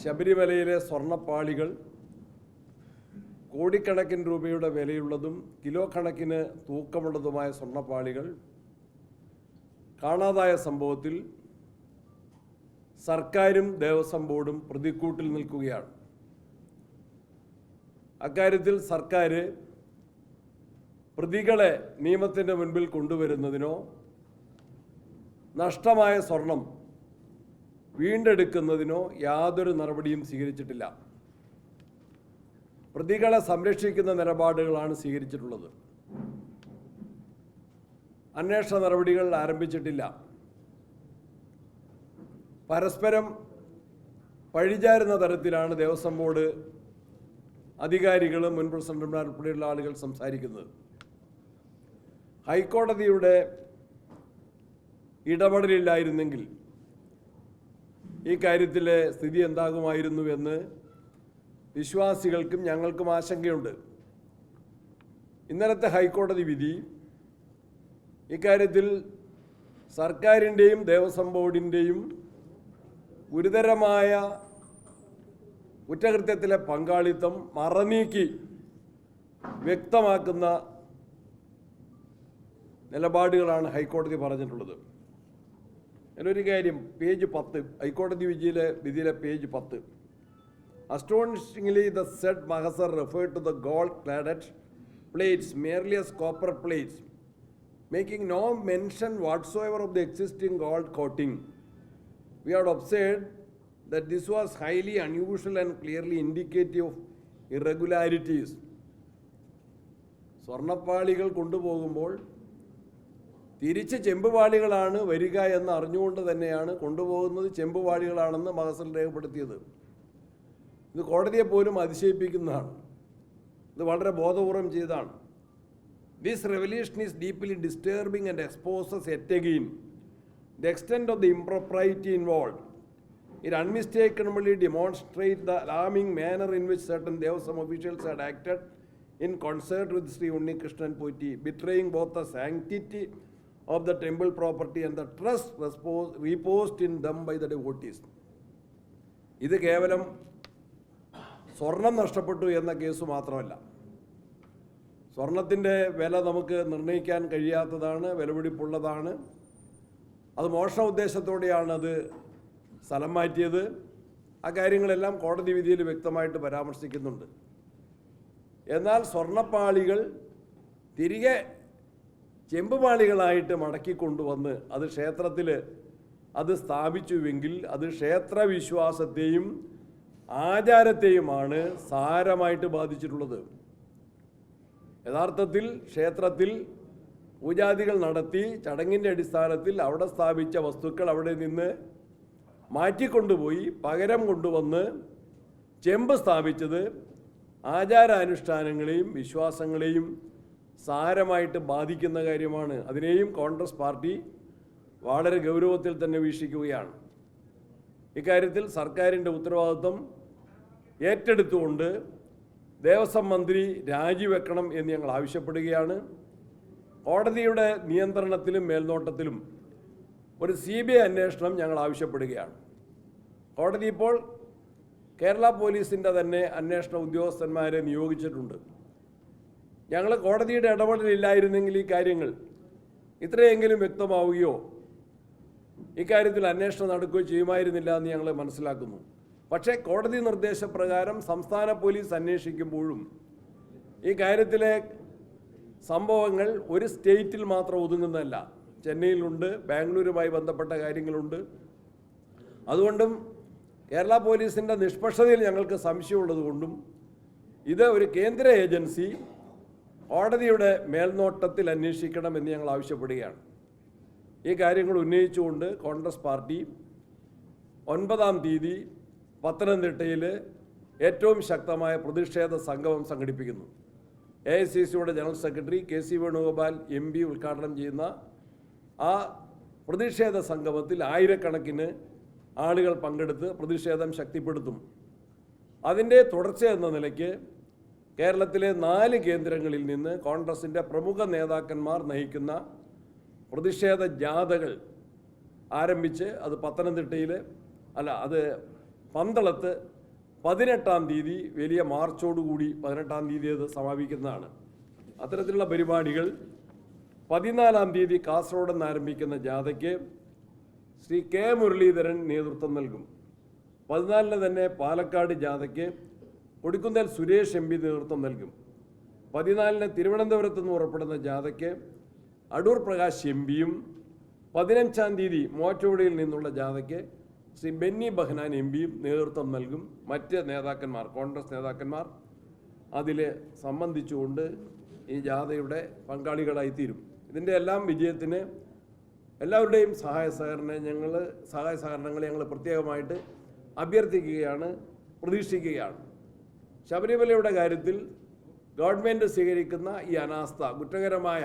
ശബരിമലയിലെ സ്വർണപ്പാളികൾ കോടിക്കണക്കിന് രൂപയുടെ വിലയുള്ളതും കിലോ കണക്കിന് തൂക്കമുള്ളതുമായ സ്വർണപ്പാളികൾ. കാണാതായ സംഭവത്തിൽ സർക്കാരും ദേവസ്വം ബോർഡും പ്രതിക്കൂട്ടിൽ നിൽക്കുകയാണ്. അക്കാര്യത്തിൽ സർക്കാർ പ്രതികളെ നിയമത്തിന്റെ മുൻപിൽ കൊണ്ടുവരുന്നതിനോ നഷ്ടമായ സ്വർണം വീണ്ടെടുക്കുന്നതിനോ യാതൊരു നടപടിയും സ്വീകരിച്ചിട്ടില്ല. പ്രതികളെ സംരക്ഷിക്കുന്ന നിലപാടുകളാണ് സ്വീകരിച്ചിട്ടുള്ളത്. അന്വേഷണ നടപടികൾ ആരംഭിച്ചിട്ടില്ല. പരസ്പരം പഴിചാരുന്ന തരത്തിലാണ് ദേവസ്വം ബോർഡ് അധികാരികളും മുൻ പ്രസിഡന്റുമാർ ഉൾപ്പെടെയുള്ള ആളുകൾ സംസാരിക്കുന്നത്. ഹൈക്കോടതിയുടെ ഇടപെടലില്ലായിരുന്നെങ്കിൽ ഈ കാര്യത്തിലെ സ്ഥിതി എന്താകുമായിരുന്നുവെന്ന് വിശ്വാസികൾക്കും ഞങ്ങൾക്കും ആശങ്കയുണ്ട്. ഇന്നലത്തെ ഹൈക്കോടതി വിധി ഇക്കാര്യത്തിൽ സർക്കാരിന്റെയും ദേവസ്വം ബോർഡിന്റെയും ഗുരുതരമായ കുറ്റകൃത്യത്തിലെ പങ്കാളിത്തം മറനീക്കി വ്യക്തമാക്കുന്ന നിലപാടുകളാണ് ഹൈക്കോടതി പറഞ്ഞിട്ടുള്ളത്. അതിലൊരു കാര്യം പേജ് പത്ത് ഹൈക്കോടതി വിധിയിലെ വിധിയിലെ പേജ് പത്ത് astonishingly the said mahazar referred to the gold cladded plates merely as copper plates making no mention whatsoever of the existing gold coating we had observed that this was highly unusual and clearly indicative of irregularities സ്വർണപ്പാളികൾ കൊണ്ടുപോകുമ്പോൾ തിരിച്ച് ചെമ്പുപാളികളാണ് വരിക എന്ന് അറിഞ്ഞുകൊണ്ട് തന്നെയാണ് കൊണ്ടുപോകുന്നത് ചെമ്പുപാളികളാണെന്ന് മഹസൽ രേഖപ്പെടുത്തിയത്. ഇത് കോടതിയെ പോലും അതിശയിപ്പിക്കുന്നതാണ്. ഇത് വളരെ ബോധപൂർവം ചെയ്തതാണ് this revolution is deeply disturbing and exposes yet again the extent of the impropriety involve It unmistakably demonstrate the alarming manner in which certain Devaswom officials had acted in concert with Sree Unnikrishnan Potti betraying both the sanctity of the temple property and the trust repos- reposed in them by the devotees. ഇത് കേവലം സ്വർണം നഷ്ടപ്പെട്ടു എന്ന case മാത്രമല്ല. സ്വർണത്തിന്റെ വില നമുക്ക് നിർണയിക്കാൻ കഴിയാത്തതാണ് വിലപിടിപ്പുള്ളതാണ്. അത് മോഷണ ഉദ്ദേശത്തോടെയാണ് അത് സ്ഥലം മാറ്റിയത്. ആ കാര്യങ്ങളെല്ലാം കോടതി വിധിയിൽ വ്യക്തമായിട്ട് പരാമർശിക്കുന്നുണ്ട്. എന്നാൽ സ്വർണപ്പാളികൾ തിരികെ ചെമ്പുപാളികളായിട്ട് മടക്കി കൊണ്ടുവന്ന് അത് ക്ഷേത്രത്തിൽ അത് സ്ഥാപിച്ചുവെങ്കിൽ അത് ക്ഷേത്രവിശ്വാസത്തെയും ആചാരത്തെയുമാണ് സാരമായിട്ട് ബാധിച്ചിട്ടുള്ളത്. യഥാർത്ഥത്തിൽ ക്ഷേത്രത്തിൽ പൂജാദികൾ നടത്തി ചടങ്ങിന്റെ അടിസ്ഥാനത്തിൽ അവിടെ സ്ഥാപിച്ച വസ്തുക്കൾ അവിടെ നിന്ന് മാറ്റിക്കൊണ്ടുപോയി പകരം കൊണ്ടുവന്ന് ചെമ്പ് സ്ഥാപിച്ചത് ആചാരാനുഷ്ഠാനങ്ങളെയും വിശ്വാസങ്ങളെയും സാരമായിട്ട് ബാധിക്കുന്ന കാര്യമാണ്. അതിനെയും കോൺഗ്രസ് പാർട്ടി വളരെ ഗൗരവത്തിൽ തന്നെ വീക്ഷിക്കുകയാണ്. ഇക്കാര്യത്തിൽ സർക്കാരിന്റെ ഉത്തരവാദിത്വം ഏറ്റെടുത്തുകൊണ്ട് ദേവസ്വം മന്ത്രി രാജിവെക്കണം എന്ന് ഞങ്ങൾ ആവശ്യപ്പെടുകയാണ്. കോടതിയുടെ നിയന്ത്രണത്തിലും മേൽനോട്ടത്തിലും ഒരു സി ബി ഐ അന്വേഷണം ഞങ്ങൾ ആവശ്യപ്പെടുകയാണ്. കോടതി ഇപ്പോൾ കേരള പോലീസിന്റെ തന്നെ അന്വേഷണ ഉദ്യോഗസ്ഥന്മാരെ നിയോഗിച്ചിട്ടുണ്ട്. ഞങ്ങൾ കോടതിയുടെ ഇടപെടലില്ലായിരുന്നെങ്കിൽ ഈ കാര്യങ്ങൾ ഇത്രയെങ്കിലും വ്യക്തമാവുകയോ ഇക്കാര്യത്തിൽ അന്വേഷണം നടക്കുകയോ ചെയ്യുമായിരുന്നില്ല എന്ന് ഞങ്ങൾ മനസ്സിലാക്കുന്നു. പക്ഷേ കോടതി നിർദ്ദേശപ്രകാരം സംസ്ഥാന പോലീസ് അന്വേഷിക്കുമ്പോഴും ഈ കാര്യത്തിലെ സംഭവങ്ങൾ ഒരു സ്റ്റേറ്റിൽ മാത്രം ഒതുങ്ങുന്നതല്ല. ചെന്നൈയിലുണ്ട് ബാംഗ്ലൂരുമായി ബന്ധപ്പെട്ട കാര്യങ്ങളുണ്ട്. അതുകൊണ്ടും കേരള പോലീസിന്റെ നിഷ്പക്ഷതയിൽ ഞങ്ങൾക്ക് സംശയമുള്ളതുകൊണ്ടും ഇത് ഒരു കേന്ദ്ര ഏജൻസി കോടതിയുടെ മേൽനോട്ടത്തിൽ അന്വേഷിക്കണമെന്ന് ഞങ്ങൾ ആവശ്യപ്പെടുകയാണ്. ഈ കാര്യങ്ങൾ ഉന്നയിച്ചുകൊണ്ട് കോൺഗ്രസ് പാർട്ടി ഒൻപതാം തീയതി പത്തനംതിട്ടയിൽ ഏറ്റവും ശക്തമായ പ്രതിഷേധ സംഗമം സംഘടിപ്പിക്കുന്നു. എ ഐ സി സിയുടെ general secretary K C Venugopal M P ഉദ്ഘാടനം ചെയ്യുന്ന ആ പ്രതിഷേധ സംഗമത്തിൽ ആയിരക്കണക്കിന് ആളുകൾ പങ്കെടുത്ത് പ്രതിഷേധം ശക്തിപ്പെടുത്തും. അതിന്റെ തുടർച്ച എന്ന നിലയ്ക്ക് കേരളത്തിലെ നാല് കേന്ദ്രങ്ങളിൽ നിന്ന് കോൺഗ്രസിന്റെ പ്രമുഖ നേതാക്കന്മാർ നയിക്കുന്ന പ്രതിഷേധ ജാഥകൾ ആരംഭിച്ച് അത് പത്തനംതിട്ടയിൽ അല്ല അത് പന്തളത്ത് പതിനെട്ടാം തീയതി വലിയ മാർച്ചോടുകൂടി പതിനെട്ടാം തീയതി അത് സമാപിക്കുന്നതാണ്. അത്തരത്തിലുള്ള പരിപാടികൾ പതിനാലാം തീയതി കാസർഗോഡ് നിന്ന് ആരംഭിക്കുന്ന ജാഥയ്ക്ക് ശ്രീ കെ മുരളീധരൻ നേതൃത്വം നൽകും. പതിനാലിന് തന്നെ പാലക്കാട് ജാഥയ്ക്ക് കൊടിക്കുന്നിൽ സുരേഷ് എം പി നേതൃത്വം നൽകും. പതിനാലിന് തിരുവനന്തപുരത്ത് നിന്ന് പുറപ്പെടുന്ന ജാഥയ്ക്ക് അടൂർ പ്രകാശ് എം പിയും പതിനഞ്ചാം തീയതി മോറ്റോടിയിൽ നിന്നുള്ള ജാഥയ്ക്ക് ശ്രീ ബെന്നി ബഹ്നാൻ എം പിയും നേതൃത്വം നൽകും. മറ്റ് നേതാക്കന്മാർ കോൺഗ്രസ് നേതാക്കന്മാർ അതിൽ സംബന്ധിച്ചുകൊണ്ട് ഈ ജാഥയുടെ പങ്കാളികളായി തീരും ഇതിന്റെ എല്ലാം വിജയത്തിന് എല്ലാവരുടെയും സഹായ സഹകരണ ഞങ്ങൾ സഹായ സഹകരണങ്ങൾ ഞങ്ങൾ പ്രത്യേകമായിട്ട് അഭ്യർത്ഥിക്കുകയാണ് പ്രതീക്ഷിക്കുകയാണ്. ശബരിമലയുടെ കാര്യത്തിൽ ഗവൺമെന്റ് സ്വീകരിക്കുന്ന ഈ അനാസ്ഥ കുറ്റകരമായ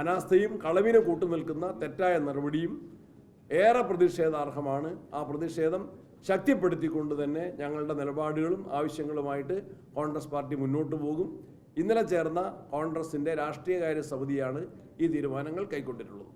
അനാസ്ഥയും കളവിന് കൂട്ടുനിൽക്കുന്ന തെറ്റായ നടപടിയും ഏറെ പ്രതിഷേധാർഹമാണ്. ആ പ്രതിഷേധം ശക്തിപ്പെടുത്തിക്കൊണ്ട് തന്നെ ഞങ്ങളുടെ നിലപാടുകളും ആവശ്യങ്ങളുമായിട്ട് കോൺഗ്രസ് പാർട്ടി മുന്നോട്ട് പോകും. ഇന്നലെ ചേർന്ന കോൺഗ്രസിന്റെ രാഷ്ട്രീയകാര്യ സമിതിയാണ് ഈ തീരുമാനങ്ങൾ കൈക്കൊണ്ടിട്ടുള്ളത്.